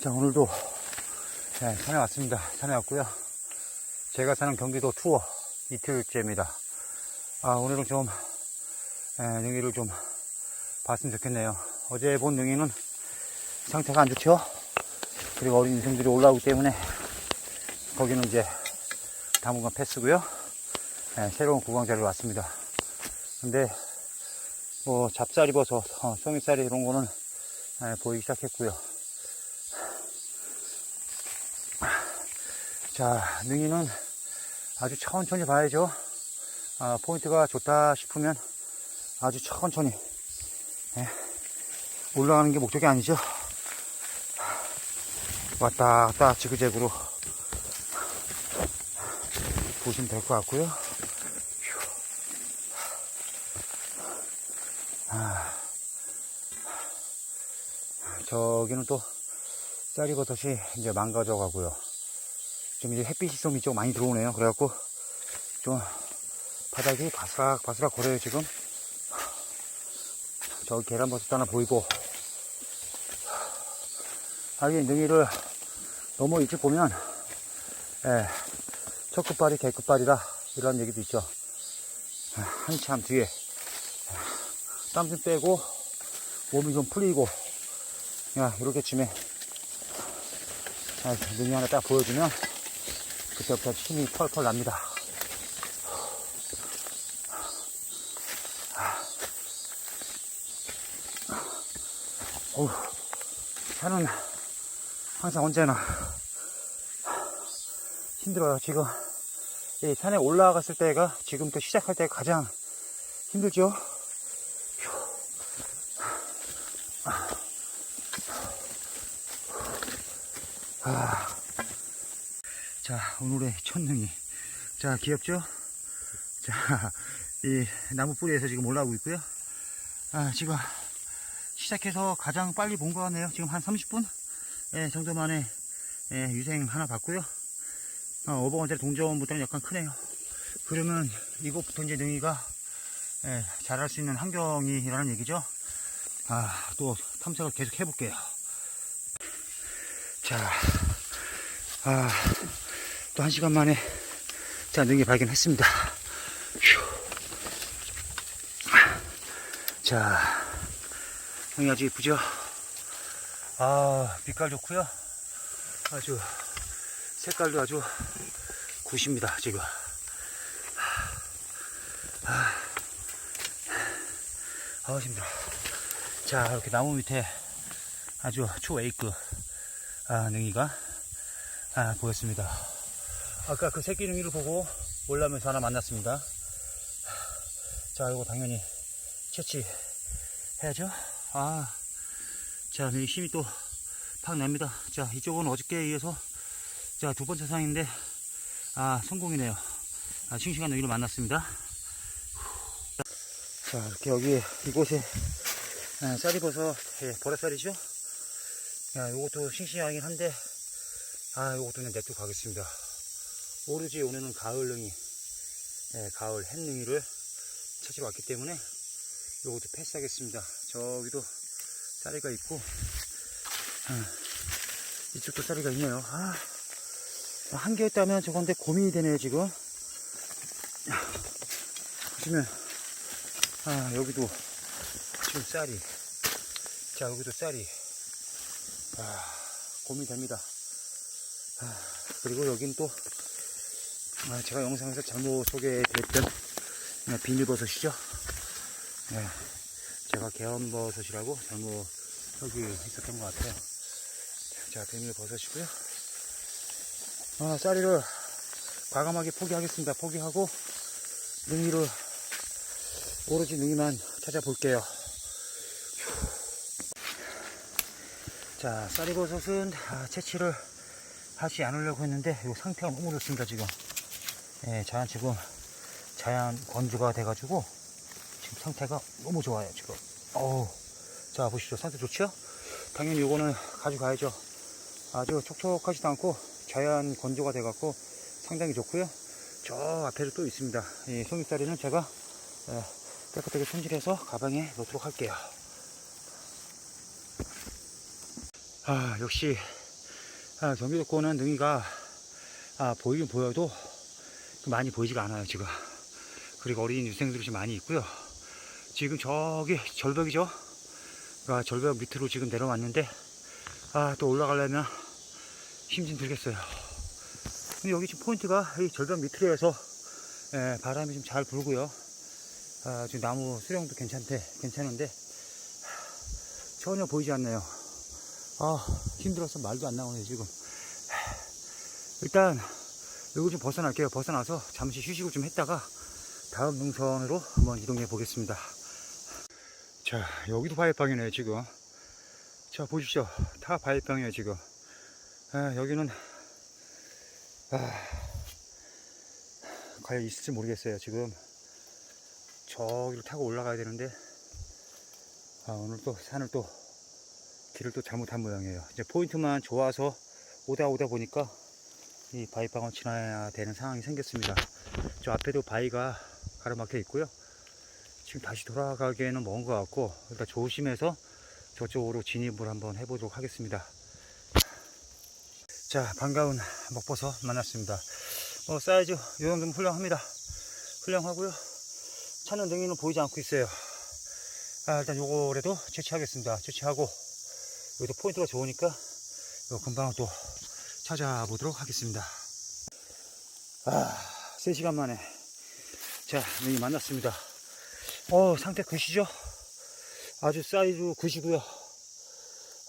자, 오늘도 네, 산에 왔습니다. 산에 왔고요. 제가 사는 경기도 투어 이틀째입니다. 아, 오늘은 좀 예, 능이를 좀 봤으면 좋겠네요. 어제 본 능이는 상태가 안 좋죠. 그리고 어린 인생들이 올라오기 때문에 거기는 이제 당분간 패스고요. 예, 새로운 구강자를 왔습니다. 근데 뭐 잡쌀 입어서 어, 송이쌀이 이런 거는 예, 보이기 시작했고요. 자, 능이는 아주 천천히 봐야죠. 아, 포인트가 좋다 싶으면 아주 천천히 예, 올라가는 게 목적이 아니죠. 왔다 갔다 지그재그로 보시면 될 것 같고요. 휴. 아, 저기는 또 쌀이버섯이 이제 망가져 가고요. 좀 이제 햇빛이 좀 이쪽 많이 들어오네요. 그래갖고 좀 바닥이 바스락 바스락 거려요 지금. 저기 계란버섯 하나 보이고 하긴 능이를 너무 일찍 보면 예, 첫 끝발이 개 끝발이다 이런 얘기도 있죠. 아, 한참 뒤에 땀 좀 빼고 몸이 좀 풀리고 야 이렇게 쯤에 아, 능이 하나 딱 보여주면 그때부터 힘이 펄펄 납니다. 어우, 산은 항상 언제나 힘들어요. 지금 이 산에 올라갔을 때가 지금부터 시작할 때가 가장 힘들죠. 아. 자, 오늘의 첫능이. 자, 귀엽죠? 자, 이 나무 뿌리에서 지금 올라오고 있고요. 아, 지금 시작해서 가장 빨리 본 것 같네요. 지금 한 30분 예, 정도 만에 예, 유생 하나 봤고요. 어, 어버건짜리 동전부터는 약간 크네요. 그러면 이곳부터 이제 능이가 예, 자랄 수 있는 환경이라는 얘기죠. 아, 또 탐색을 계속 해볼게요. 자, 아, 또 한 시간 만에 자, 능이 발견했습니다. 휴. 자, 능이 아주 이쁘죠? 아, 빛깔 좋고요 아주, 색깔도 아주 굿입니다, 지금. 아, 아, 힘들어. 자, 이렇게 나무 밑에 아주 초에이크, 아, 능이가, 아, 보였습니다. 아까 그 새끼 능이를 보고 올라오면서 하나 만났습니다. 자, 이거 당연히 채취해야죠. 아, 자, 이 힘이 또 팍 납니다. 자, 이쪽은 어저께에 이어서 자, 두 번째 상인데, 아, 성공이네요. 아, 싱싱한 능이를 만났습니다. 자, 이렇게 여기, 이곳에, 아, 쌀이버섯, 예, 보라쌀이죠? 야, 요것도 싱싱하긴 한데, 아, 요것도 그냥 냅두고 가겠습니다. 오로지 오늘은 가을 능이, 예, 가을 햇능이를 찾으러 왔기 때문에 요것도 패스하겠습니다. 저기도 쌀이가 있고, 아, 이쪽도 쌀이가 있네요. 아, 한 개였다면 저건데 고민이 되네요, 지금. 보시면, 아, 여기도 지금 쌀이. 자, 여기도 쌀이. 아, 고민됩니다. 아, 그리고 여긴 또, 아, 제가 영상에서 잘못 소개해드렸던 아, 비닐버섯이죠. 네, 제가 개헌버섯이라고 잘못 있었던 것 같아요. 자, 비닐버섯이고요. 아, 쌀이를 과감하게 포기하겠습니다. 포기하고 능이를 오로지 능이만 찾아볼게요. 자, 쌀이버섯은 아, 채취를 하지 않으려고 했는데 이 상태가 너무 좋습니다 지금 예, 자연 지금 자연 건조가 돼가지고 지금 상태가 너무 좋아요 지금. 어우 자 보시죠. 상태 좋죠 당연히 이거는 가져가야죠. 아주 촉촉하지도 않고 자연 건조가 돼갖고 상당히 좋고요. 저 앞에도 또 있습니다. 이 송이살이는 제가 예, 깨끗하게 손질해서 가방에 넣도록 할게요. 아, 역시, 아, 경기도권은 능이가, 아, 보이긴 보여도 많이 보이지가 않아요, 지금. 그리고 어린 유생들이 좀 많이 있고요. 지금 저기 절벽이죠? 아, 절벽 밑으로 지금 내려왔는데, 아, 또 올라가려면 힘 좀 들겠어요. 근데 여기 지금 포인트가 이 절벽 밑으로 해서, 예, 바람이 좀 잘 불고요. 아, 지금 나무 수령도 괜찮대, 괜찮은데, 전혀 보이지 않네요. 아, 힘들어서 말도 안 나오네요, 지금. 일단, 여기 좀 벗어날게요. 벗어나서 잠시 휴식을 좀 했다가, 다음 능선으로 한번 이동해 보겠습니다. 자, 여기도 바위방이네요, 지금. 자, 보십시오. 다 바위방이에요, 지금. 아, 여기는, 아, 과연 있을지 모르겠어요, 지금. 저기를 타고 올라가야 되는데, 아, 오늘 또 산을 또, 길을 또 잘못한 모양이에요. 이제 포인트만 좋아서 오다 오다 보니까 이 바위방을 지나야 되는 상황이 생겼습니다. 저 앞에도 바위가 가로막혀 있고요. 지금 다시 돌아가기에는 먼 것 같고 일단 조심해서 저쪽으로 진입을 한번 해보도록 하겠습니다. 자 반가운 먹버섯 만났습니다. 뭐 사이즈 요 정도면 훌륭합니다. 훌륭하고요. 차는 능이는 보이지 않고 있어요. 아, 일단 요거라도 채취하겠습니다. 채취하고 여기도 포인트가 좋으니까 요 금방 또 찾아보도록 하겠습니다. 아 3시간 만에 자, 능이 만났습니다. 어, 상태 굿이죠? 아주 사이즈 굿이고요.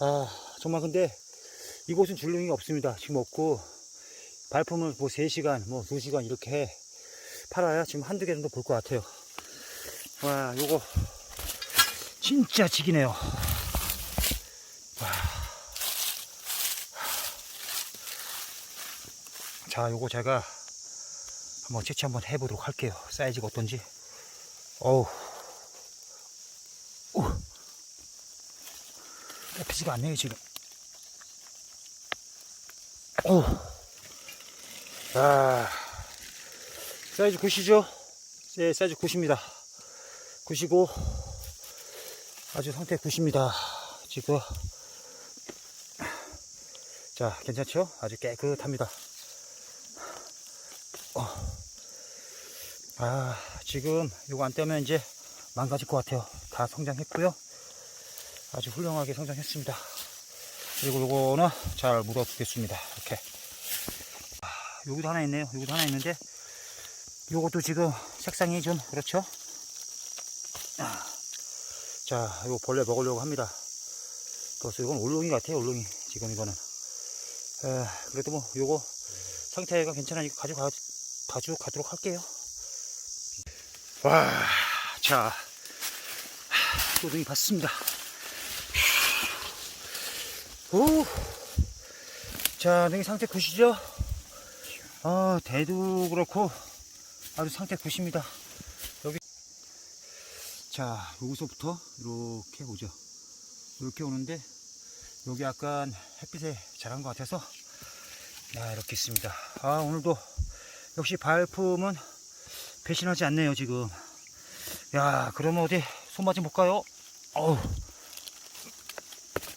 아, 정말 근데 이곳은 줄눈이 없습니다. 지금 없고, 발품을 뭐 3시간, 뭐 2시간 이렇게 팔아야 지금 한두 개 정도 볼 것 같아요. 와, 요거 진짜 지기네요. 자, 요거 제가 한번 채취 한번 해보도록 할게요. 사이즈가 어떤지. 어우. 오. 잡히지가 않네요, 지금. 어우. 아. 사이즈 굿이죠? 예, 사이즈 굿입니다. 굿이고, 아주 상태 굿입니다. 지금. 자, 괜찮죠? 아주 깨끗합니다. 아, 지금 이거 안 떼면 이제 망가질 것 같아요. 다 성장했고요. 아주 훌륭하게 성장했습니다. 그리고 요거는 잘 묻어두겠습니다. 이렇게. 아, 여기도 하나 있네요. 여기도 하나 있는데, 요것도 지금 색상이 좀 그렇죠? 아, 자, 이거 벌레 먹으려고 합니다. 벌써 이건 울렁이 같아요, 울렁이. 지금 이거는. 에, 그래도 뭐, 요거 상태가 괜찮으니까 가져가, 가져가도록 할게요. 와, 자, 소등이 봤습니다. 오, 자, 능이 상태 굿이죠? 아, 대도 그렇고, 아주 상태 굿입니다. 여기, 자, 여기서부터 이렇게 오죠. 이렇게 오는데, 여기 약간 햇빛에 자란 것 같아서, 야, 이렇게 있습니다. 아, 오늘도 역시 발품은 배신하지 않네요, 지금. 야, 그러면 어디 손맛 좀 볼까요? 어우.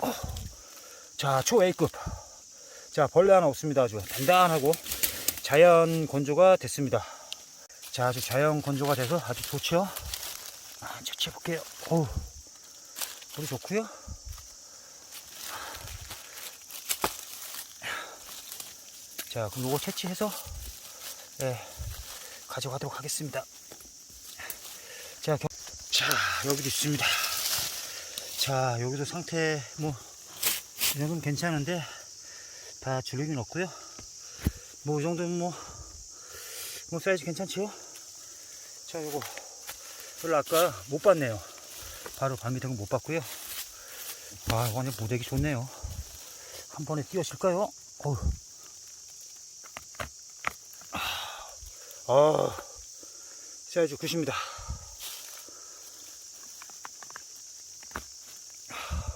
어. 자, 초 A급. 자, 벌레 하나 없습니다. 아주 단단하고 자연 건조가 됐습니다. 자, 아주 자연 건조가 돼서 아주 좋죠? 아, 채취해 볼게요. 어우. 물이 좋고요 자, 그럼 요거 채취해서, 예, 가져가도록 하겠습니다. 자, 겨- 자, 여기도 있습니다. 자, 여기도 상태, 뭐, 이 정도는 괜찮은데, 다 줄림이 없고요 뭐, 이 정도면 뭐, 뭐, 사이즈 괜찮지요? 자, 요거, 별로 아까 못 봤네요. 바로 발 밑에 못 봤고요 아, 완전 모대기 좋네요. 한 번에 띄워질까요? 어우. 아, 사이즈 굿입니다.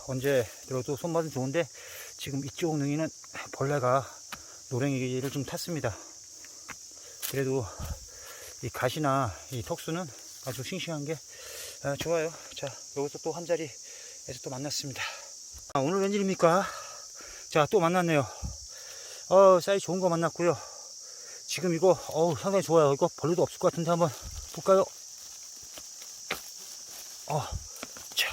언제 들어도 손맛은 좋은데 지금 이쪽 능이는 벌레가 노랭이를 좀 탔습니다. 그래도 이 가시나 이 턱수는 아주 싱싱한 게 아, 좋아요. 자, 여기서 또 한 자리에서 또 만났습니다. 아, 오늘 웬일입니까? 자, 또 만났네요. 어, 사이즈 좋은 거 만났고요. 지금 이거, 어우, 상당히 좋아요. 이거 벌레도 없을 것 같은데 한번 볼까요? 어, 자.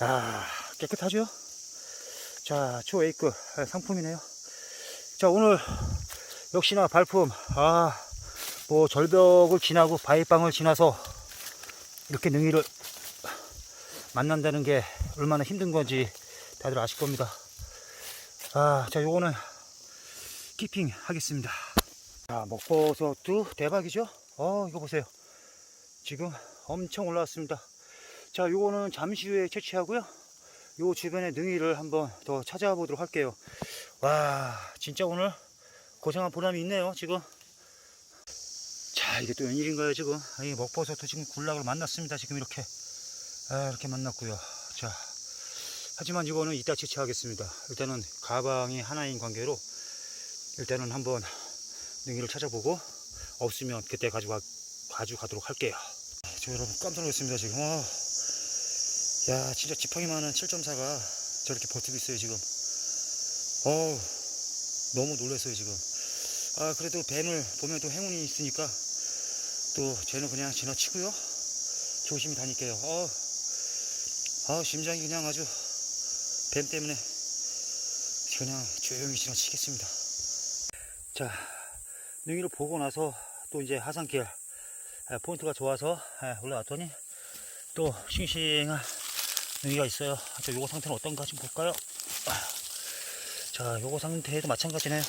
아, 깨끗하죠? 자, 초에이크 상품이네요. 자, 오늘 역시나 발품, 아, 뭐 절벽을 지나고 바위방을 지나서 이렇게 능이를 만난다는 게 얼마나 힘든 건지 다들 아실 겁니다. 아, 자, 요거는 키핑 하겠습니다. 자, 먹버섯도 대박이죠? 어, 이거 보세요. 지금 엄청 올라왔습니다. 자, 요거는 잠시 후에 채취하고요. 요 주변에 능이를 한번 더 찾아보도록 할게요. 와, 진짜 오늘 고생한 보람이 있네요, 지금. 자, 이게 또 웬일인가요, 지금? 이 먹버섯도 지금 군락을 만났습니다. 지금 이렇게. 아, 이렇게 만났고요. 자, 하지만 이거는 이따 채취하겠습니다. 일단은 가방이 하나인 관계로 일단은 한번 능이를 찾아보고 없으면 그때 가져가, 가져가도록 할게요. 저 여러분 깜짝 놀랐습니다, 지금. 와. 야, 진짜 지팡이 많은 7.4가 저렇게 버티고 있어요, 지금. 어우, 너무 놀랐어요, 지금. 아, 그래도 뱀을 보면 또 행운이 있으니까 또 쟤는 그냥 지나치고요. 조심히 다닐게요. 어, 아, 심장이 그냥 아주 뱀 때문에 그냥 조용히 지나치겠습니다. 자, 능이를 보고 나서 또 이제 하산길 아, 포인트가 좋아서 아, 올라왔더니 또 싱싱한 능이가 있어요. 자, 요거 상태는 어떤가 좀 볼까요? 아, 자, 요거 상태도 마찬가지네요.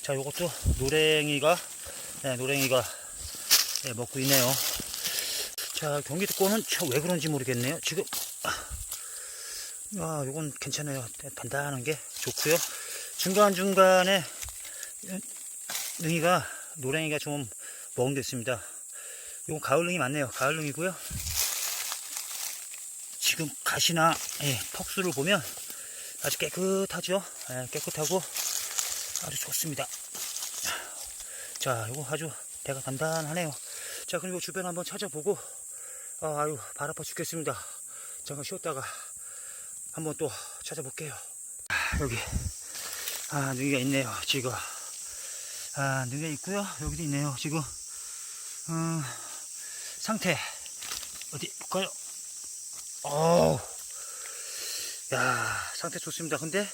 자, 요것도 노랭이가 네, 노랭이가 네, 먹고 있네요. 자, 경기도권은 참왜 그런지 모르겠네요. 지금 아, 요건 괜찮아요. 단단한 게 좋고요. 중간 중간에 능이가 노랭이가 좀 멍됐습니다. 요건 가을능이 맞네요. 가을능이고요. 지금 가시나 예, 턱수를 보면 아주 깨끗하죠. 예, 깨끗하고 아주 좋습니다. 자, 이거 아주 배가 단단하네요. 자, 그리고 주변 한번 찾아보고 아, 아유 발 아파 죽겠습니다. 잠깐 쉬었다가 한번 또 찾아볼게요. 아, 여기 아 능이가 있네요. 지금 아 능이가 있고요. 여기도 있네요. 지금 음, 상태 어디 볼까요? 어우, 야 상태 좋습니다. 근데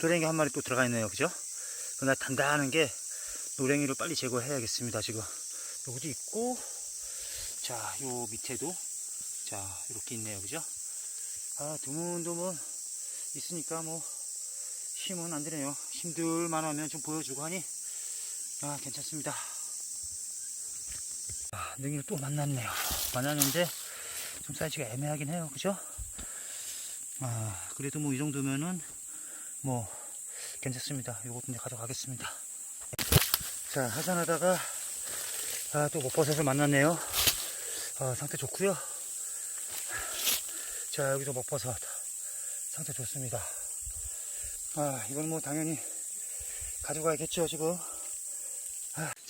노랭이 한 마리 또 들어가 있네요. 그죠? 그러나 단단한 게 노랭이를 빨리 제거해야겠습니다. 지금 여기도 있고 자, 요 밑에도 자 이렇게 있네요. 그죠? 아 드문드문 있으니까 뭐 힘은 안 되네요. 힘들만 하면 좀 보여주고 하니 아 괜찮습니다. 아, 능이를 또 만났네요. 만났는데 좀 사이즈가 애매하긴 해요. 그죠? 아, 그래도 뭐 이 정도면은 뭐 괜찮습니다. 요것도 이제 가져가겠습니다. 자, 하산하다가 아, 또 못버섯을 만났네요. 아, 상태 좋고요. 자, 여기도 먹버섯. 상태 좋습니다. 아, 이건 뭐 당연히 가져가야겠죠, 지금.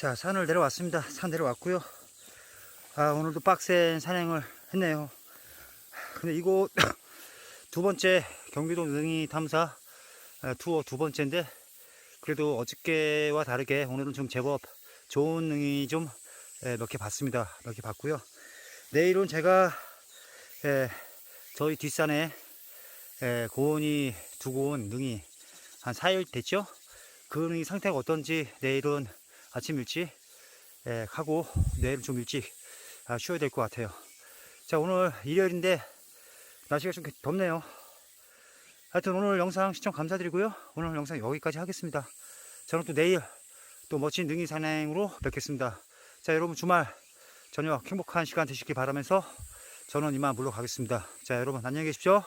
아, 자, 산을 내려왔습니다. 산 내려왔고요. 아, 오늘도 빡센 산행을 했네요. 근데 이곳 두 번째 경기도 능이 탐사 아, 투어 두 번째인데 그래도 어저께와 다르게 오늘은 좀 제법 좋은 능이 좀 몇 개 봤습니다. 몇 개 봤고요. 내일은 제가 에, 저희 뒷산에 에, 고온이 두고 온 능이 한 4일 됐죠? 그 능이 상태가 어떤지 내일은 아침 일찍 에, 하고 내일 좀 일찍 아, 쉬어야 될 것 같아요. 자, 오늘 일요일인데 날씨가 좀 덥네요. 하여튼 오늘 영상 시청 감사드리고요. 오늘 영상 여기까지 하겠습니다. 저는 또 내일 또 멋진 능이 산행으로 뵙겠습니다. 자, 여러분 주말 저녁 행복한 시간 되시길 바라면서 저는 이만 물러가겠습니다. 자, 여러분 안녕히 계십시오.